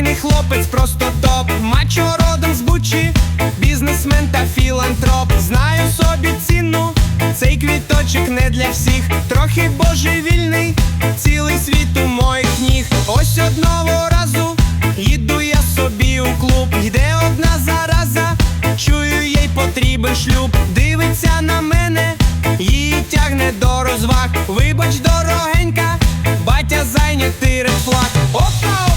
Звичайний хлопець, просто топ, мачо родом з бучі, бізнесмен та філантроп. Знаю собі ціну, цей квіточок не для всіх, трохи божевільний, цілий світ у моїх ніг. Ось одного разу їду я собі у клуб. Йде одна зараза, чую, їй потрібен шлюб. Дивиться на мене, її тягне до розваг. Вибач, дорогенька, батя зайнятий рефлаг. Опа!